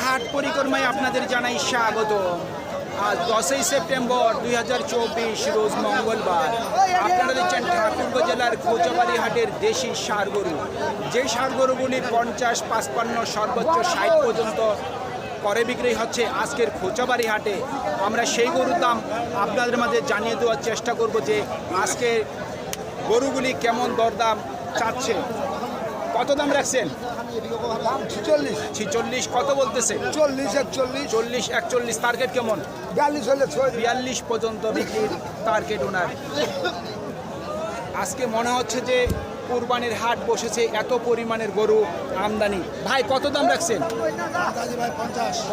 হাট পরিক্রমায় আপনাদের জানাই স্বাগত। আজ দশই সেপ্টেম্বর দুই হাজার চব্বিশ, রোজ মঙ্গলবার। আপনারা দেখছেন ঠাকুরগাঁ জেলার খোঁচাবাড়ি হাটের দেশি সার গরু। যে সার গরুগুলি পঞ্চাশ, পাঁচপান্ন, সর্বোচ্চ ষাট পর্যন্ত করে বিক্রি হচ্ছে আজকের খোঁচাবাড়ি হাটে। আমরা সেই গরুর দাম আপনাদের মাঝে জানিয়ে দেওয়ার চেষ্টা করব যে আজকে গরুগুলি কেমন দরদাম চাচ্ছে। কত দাম রাখছেন? ছিচল্লিশ। কত বলতেছে? চল্লিশ একচল্লিশ। চল্লিশ একচল্লিশ টার্গেট কেমন? বিয়াল্লিশ হলে বিয়াল্লিশ পর্যন্ত বিক্রির টার্গেট ওনার। আজকে মনে হচ্ছে যে কুরবানির হাট বসেছে এত পরিমাণের গরু আমদানি। ভাই কত দাম রাখছেন?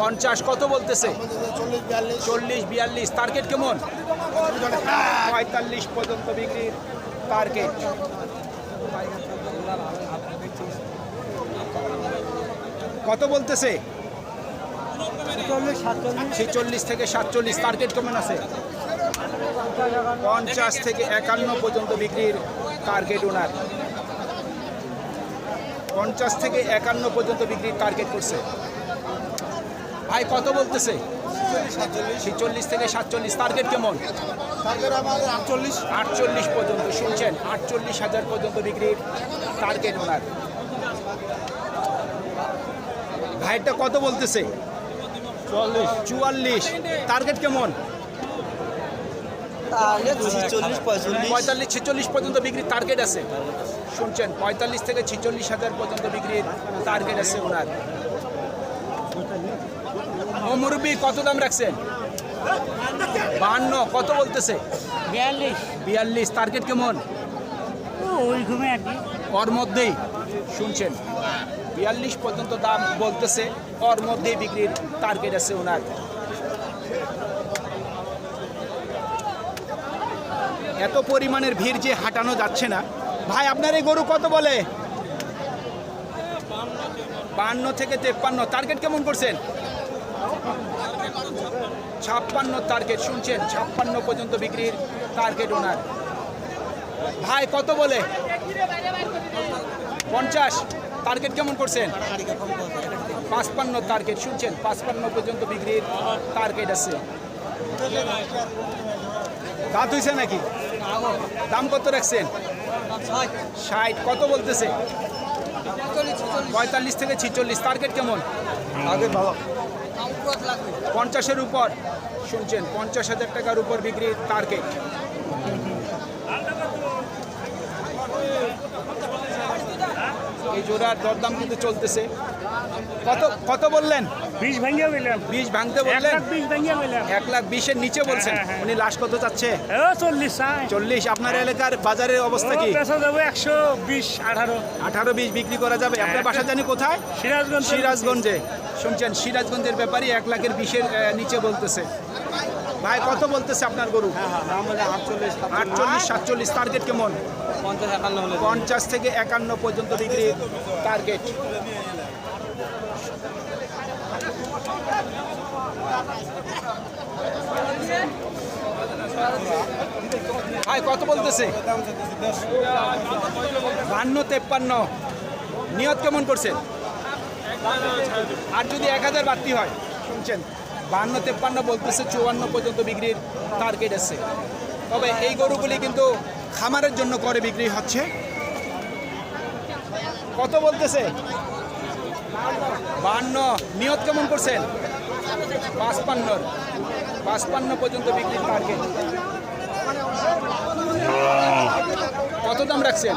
পঞ্চাশ। কত বলতেছে? চল্লিশ বিয়াল্লিশ। চল্লিশ বিয়াল্লিশ টার্গেট কেমন? পঁয়তাল্লিশ। পর্যন্ত বিক্রির টার্গেট কত বলতেছে? ছেচল্লিশ থেকে সাতচল্লিশ টার্গেট কেমন আছে? পঞ্চাশ থেকে একান্ন পর্যন্ত বিক্রির টার্গেট ওনার পঞ্চাশ থেকে একান্ন পর্যন্ত বিক্রির টার্গেট করছে। ভাই, কত বলতেছে? ছেচল্লিশ থেকে সাতচল্লিশ টার্গেট কেমন? আটচল্লিশ আটচল্লিশ পর্যন্ত, শুনছেন? আটচল্লিশ হাজার পর্যন্ত বিক্রির টার্গেট ওনার ভাইটা কত বলতেছে? চল্লিশ চুয়াল্লিশ। টার্গেট কেমন? চল্লিশ পঁয়তাল্লিশ। পঁয়তাল্লিশ ছেচল্লিশ পর্যন্ত বিক্রির টার্গেট আছে। শুনছেন পঁয়তাল্লিশ থেকে ছেচল্লিশ হাজার পর্যন্ত বিক্রির টার্গেট আছে ওনার। ও মুরব্বী কত দাম রাখছেন? বাহান্ন কত বলতেছে? বিয়াল্লিশ। বিয়াল্লিশ টার্গেট কেমন? ওই ঘুমে আর কি। ওর মধ্যেই। শুনছেন বিয়াল্লিশ পর্যন্ত দাম বলতেছে। ওর মধ্যেই বিক্রির টার্গেট আছে ওনার। এত পরিমাণের ভিড় যে হাঁটানো যাচ্ছে না। ভাই, আপনার এই গরু কত বলে? বান্ন থেকে তেপ্পান্ন। টার্গেট কেমন করছেন? ছাপ্পান্ন টার্গেট শুনছেন? ছাপ্পান্ন পর্যন্ত বিক্রির টার্গেট ওনার। ভাই, কত বলে? পঞ্চাশ। টার্গেট কেমন করছেন? পাঁচপান্ন টার্গেট শুনছেন? পাঁচপান্ন পর্যন্ত বিক্রির টার্গেট আছে। দাঁত হয়েছে নাকি? দাম কত রাখছেন? ষাট। কত বলতেছে? পঁয়তাল্লিশ থেকে ছিচল্লিশ। টার্গেট কেমন? পঞ্চাশের উপর। শুনছেন? পঞ্চাশ হাজার টাকার উপর বিক্রির টার্গেট এই জোড়ার দরদাম কিন্তু চলতেছে। কত কত বললেন? বিষ ভাঙিয়ে বললাম। বিশ ভাঙতে বললেন? বিষ ভাঙিয়ে বললাম। এক লাখ বিশের নিচে বলছেন। হ্যাঁ, হ্যাঁ। উনি লাস্ট কত চাচ্ছে? চল্লিশ চল্লিশ। আপনার এলাকার বাজারের অবস্থা কি? একশো বিশ আঠারো। আঠারো বিশ বিক্রি করা যাবে। আপনার বাসা জানি কোথায়? সিরাজগঞ্জ। সিরাজগঞ্জে। শুনছেন সিরাজগঞ্জের ব্যাপারই এক লাখের বিশের নিচে বলতেছে। ভাই কত বলতেছে আপনার গরু? আটচল্লিশ আটচল্লিশ সাতচল্লিশ টার্গেট কেমন? পঞ্চাশ থেকে একান্ন পর্যন্ত বিক্রি টার্গেট ভাই কত বলতেছে? বান্ন তেপ্পান্ন। নিয়ত কেমন করছেন? আর যদি এক হাজার বাড়তি হয় শুনছেন। বান্ন তেপ্পান্ন বলতেছে চুয়ান্ন পর্যন্ত বিক্রির টার্গেট আছে। তবে এই গরুগুলি কিন্তু খামারের জন্য করে বিক্রি হচ্ছে। কত বলতেছে? বান্ন। নিয়ত কেমন করছেন? পাঁচপান্ন। পাঁচপান্ন পর্যন্ত বিক্রির টার্গেট কত দাম রাখছেন?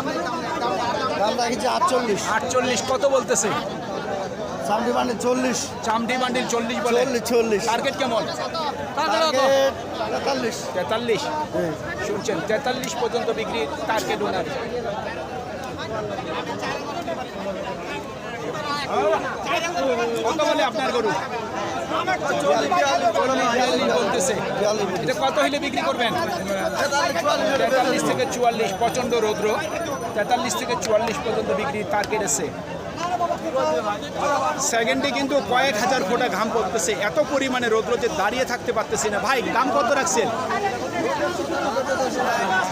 দাম রাখছি আটচল্লিশ। আটচল্লিশ। কত বলতেছে? সামটি মানে চল্লিশ। চামড়ি বান্ডিল চল্লিশ বলে। চল্লিশ চল্লিশ। টার্গেট কেমন? তেতাল্লিশ। তেতাল্লিশ? শুনছেন তেতাল্লিশ পর্যন্ত বিক্রির টার্গেট ওনার কত বলে আপনার গরু? বলতেছে। এটা কত হইলে বিক্রি করবেন? তেতাল্লিশ থেকে চুয়াল্লিশ প্রচণ্ড রৌদ্র। তেতাল্লিশ থেকে চুয়াল্লিশ পর্যন্ত বিক্রি টার্গেট আছে। সেকেন্ডে কিন্তু কয়েক হাজার ফোটা ঘাম পড়তেছে। এত পরিমাণে রোদ্র যে দাঁড়িয়ে থাকতে পারতেছি না। ভাই দাম কত রাখছেন?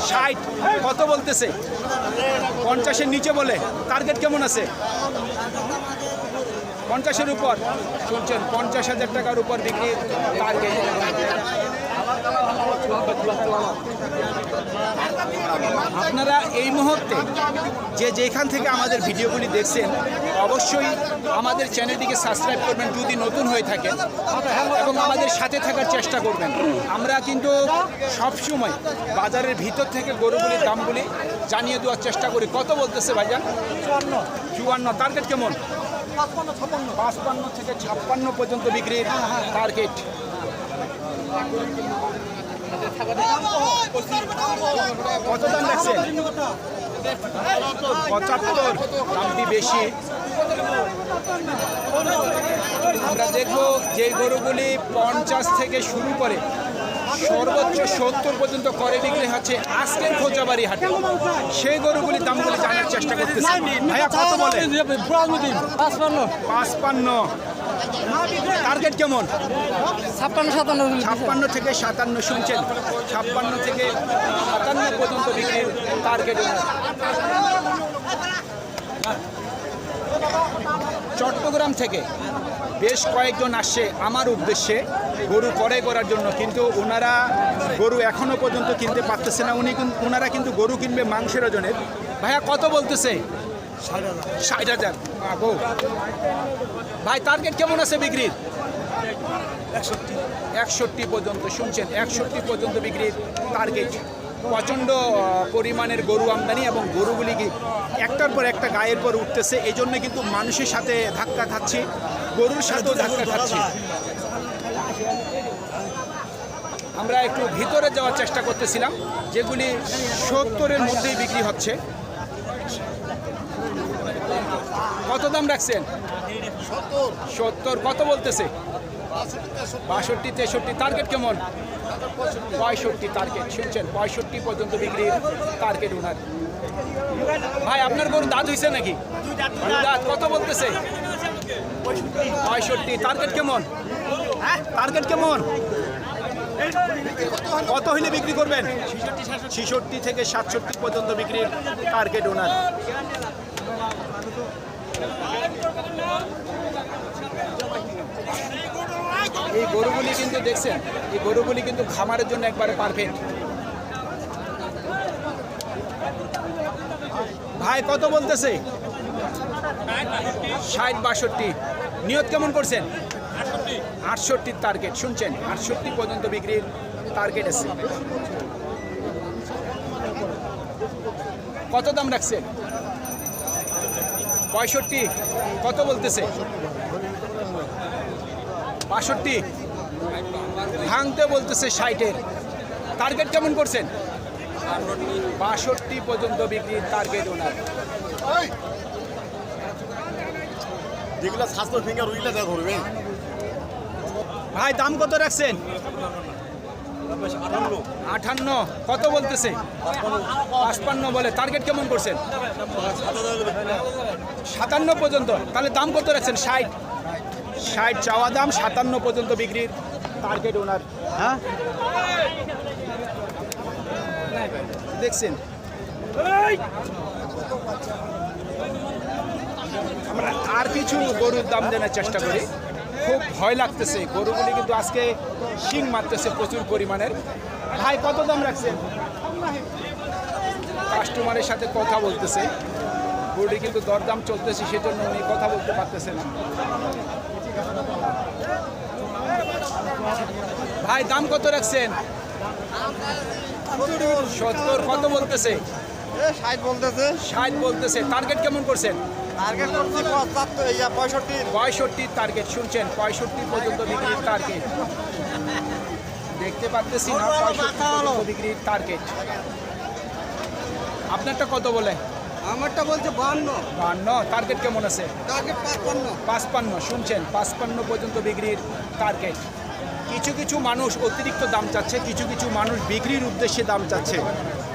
ষাট। কত বলতেছে? পঞ্চাশের নিচে বলে। টার্গেট কেমন আছে? পঞ্চাশের উপর। শুনছেন, পঞ্চাশ হাজার টাকার উপর বিক্রি টার্গেট আপনারা এই মুহূর্তে যে যেখান থেকে আমাদের ভিডিওগুলি দেখছেন, অবশ্যই আমাদের চ্যানেলটিকে সাবস্ক্রাইব করবেন, যদি নতুন হয়ে থাকেন এবং আমাদের সাথে থাকার চেষ্টা করবেন। আমরা কিন্তু সবসময় বাজারের ভিতর থেকে গরুগুলির দামগুলি জানিয়ে দেওয়ার চেষ্টা করি। কত বলতেছে ভাইজান? চুয়ান্ন। চুয়ান্ন। টার্গেট কেমন? পাঁচপান্ন থেকে ছাপ্পান্ন পর্যন্ত বিক্রির টার্গেট কত দাম রাখছেন পঁচাত্তর। দামটি বেশি। আমরা দেখব যে গরুগুলি পঞ্চাশ থেকে শুরু করে সর্বোচ্চ সত্তর পর্যন্ত করে বিক্রি হচ্ছে আজকের খোঁজাবাড়ি হাটে। সেই গরুগুলি দামগুলি জানার চেষ্টা করতেছি। বলে? পাঁচপান্ন। টার্গেট কেমন? ছাপ্পান্ন সাতান্ন ছাপ্পান্ন থেকে সাতান্ন শুনছেন। ছাপ্পান্ন থেকে সাতান্ন পর্যন্ত বিক্রির টার্গেট চট্টগ্রাম থেকে বেশ কয়েকজন আসছে আমার উদ্দেশ্যে। গরু ক্রয় করার জন্য। কিন্তু ওনারা গরু এখনও পর্যন্ত কিনতে পারতেছে না। উনি ওনারা কিন্তু গরু কিনবে মাংসের ওজনের। ভাইয়া কত বলতেছে? ষাট হাজার। ভাই টার্গেট কেমন আছে বিক্রির? একষট্টি। পর্যন্ত। শুনছেন একষট্টি পর্যন্ত বিক্রির টার্গেট প্রচণ্ড পরিমাণের গরু আমদানি এবং গরুগুলি কি একটার পর একটা গায়ের পর উঠতেছে এই জন্য কিন্তু মানুষের সাথে ধাক্কা খাচ্ছি গরুর সাথেও ধাক্কা খাচ্ছি। আমরা একটু ভিতরে যাওয়ার চেষ্টা করতেছিলাম যেগুলি সত্তরের মধ্যেই বিক্রি হচ্ছে। কত দাম রাখছেন? সত্তর কত বলতেছে? বাষট্টি, তেষট্টি টার্গেট কেমন? পঁয়ষট্টি টার্গেট শুনছেন? পঁয়ষট্টি পর্যন্ত বিক্রির টার্গেট ওনার ভাই, আপনার গরু দাঁত হয়েছে নাকি? দাঁত কত বলতেছে? পঁয়ষট্টি। টার্গেট কেমন? টার্গেট কেমন? কত হইলে বিক্রি করবেন? ছিষট্টি থেকে সাতষট্টি পর্যন্ত বিক্রির টার্গেট ওনার এই গরুগুলি কিন্তু দেখছেন, এই গরুগুলি কিন্তু খামারের জন্য একবারে পারফেক্ট ভাই, কত বলতেছে? ষাট বাষট্টি। নিয়ত কেমন করছেন? আটষট্টির টার্গেট শুনছেন? আটষট্টি পর্যন্ত বিক্রির টার্গেট আছে। কত দাম রাখছেন? পঁয়ষট্টি। কত বলতেছে? বাষট্টি। ভাঙতে বলতেছে ষাটের। টার্গেট কেমন করছেন? বাষট্টি পর্যন্ত বিক্রির টার্গেট ওনার যেগুলো স্বাস্থ্য ফিঙ্গার ওইগুলো যা ধরবে। ভাই দাম কত রাখছেন? আঠান্ন কত বলতেছে? পাঁচপান্ন বলে। টার্গেট কেমন করছেন? সাতান্ন পর্যন্ত। তাহলে দাম কত রাখছেন? ষাট। ষাট চাওয়া দাম, সাতান্ন পর্যন্ত বিক্রির টার্গেট ওনার হ্যাঁ? দেখছেন? আমরা আর কিছু গরুর দাম দেওয়ার চেষ্টা করি। খুব ভয় লাগতেছে। গরুগুলি কিন্তু আজকে শিং মারতেছে প্রচুর পরিমাণের। ভাই, কত দাম রাখছেন? কাস্টমারের সাথে কথা বলতেছে। গরুটি কিন্তু দরদাম চলতেছে, সেজন্য উনি কথা বলতে পারতেছে না। ভাই দাম কত রাখছেন? সত্তর কত বলতেছে? ষাট বলতেছে। ষাট বলতেছে। টার্গেট কেমন করছেন? টার্গেট করছি পঁয়ষট্টি। পঁয়ষট্টি টার্গেট শুনছেন? পঁয়ষট্টি পর্যন্ত বিক্রির টার্গেট দেখতে পাচ্তেছি না পঁয়ষট্টি পর্যন্ত বিক্রির টার্গেট আপনারটা কত বলে? আমারটা বলছে বান্ন। বান্ন টার্গেট কেমন আছে? টার্গেট পাঁচপান্ন। পাঁচপান্ন শুনছেন? পাঁচপান্ন পর্যন্ত বিক্রির টার্গেট কিছু কিছু মানুষ অতিরিক্ত দাম চাচ্ছে কিছু কিছু মানুষ বিক্রির উদ্দেশ্যে দাম চাচ্ছে।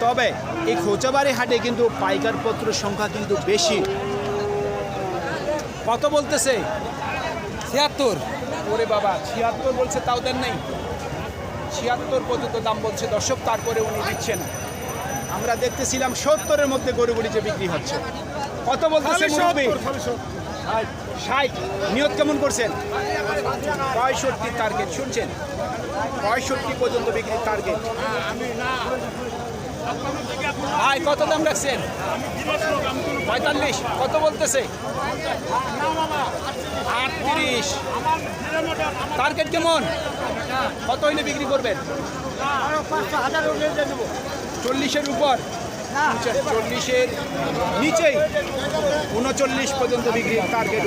তবে এই খোঁচাবাড়ি হাটে কিন্তু পাইকার পত্র সংখ্যা কিন্তু বেশি। কত বলতেছে? ছিয়াত্তর। ওরে বাবা ছিয়াত্তর বলছে তাও দেন নাই। ছিয়াত্তর পর্যন্ত দাম বলছে দর্শক তারপরে উনি দিচ্ছেন। আমরা দেখতেছিলাম সত্তরের মধ্যে গরুগুলি যে বিক্রি হচ্ছে। কত বলতেছে মুরব্বী? ষাট। নিয়ত কেমন করছেন? পঁয়ষট্টি টার্গেট শুনছেন? পঁয়ষট্টি পর্যন্ত বিক্রির টার্গেট ভাই, কত দাম রাখছেন? পঁয়তাল্লিশ। কত বলতেছে? আটত্রিশ। টার্গেট কেমন? কত হইলে বিক্রি করবেন? চল্লিশের উপর। চল্লিশের নিচেই উনচল্লিশ পর্যন্ত বিক্রির টার্গেট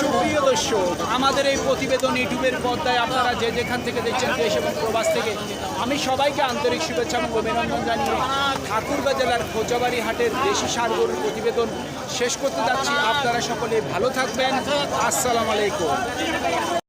সুপ্রিয় দর্শক, আমাদের এই প্রতিবেদন ইউটিউবের পর্দায় আপনারা যে যেখান থেকে দেখছেন দেশ এবং প্রবাস থেকে, আমি সবাইকে আন্তরিক শুভেচ্ছা এবং অভিনন্দন জানিয়ে ঠাকুরগাঁ জেলার খোঁজাবাড়ি হাটের দেশি সারগরুর প্রতিবেদন শেষ করতে যাচ্ছি। আপনারা সকলে ভালো থাকবেন। আসসালামু আলাইকুম।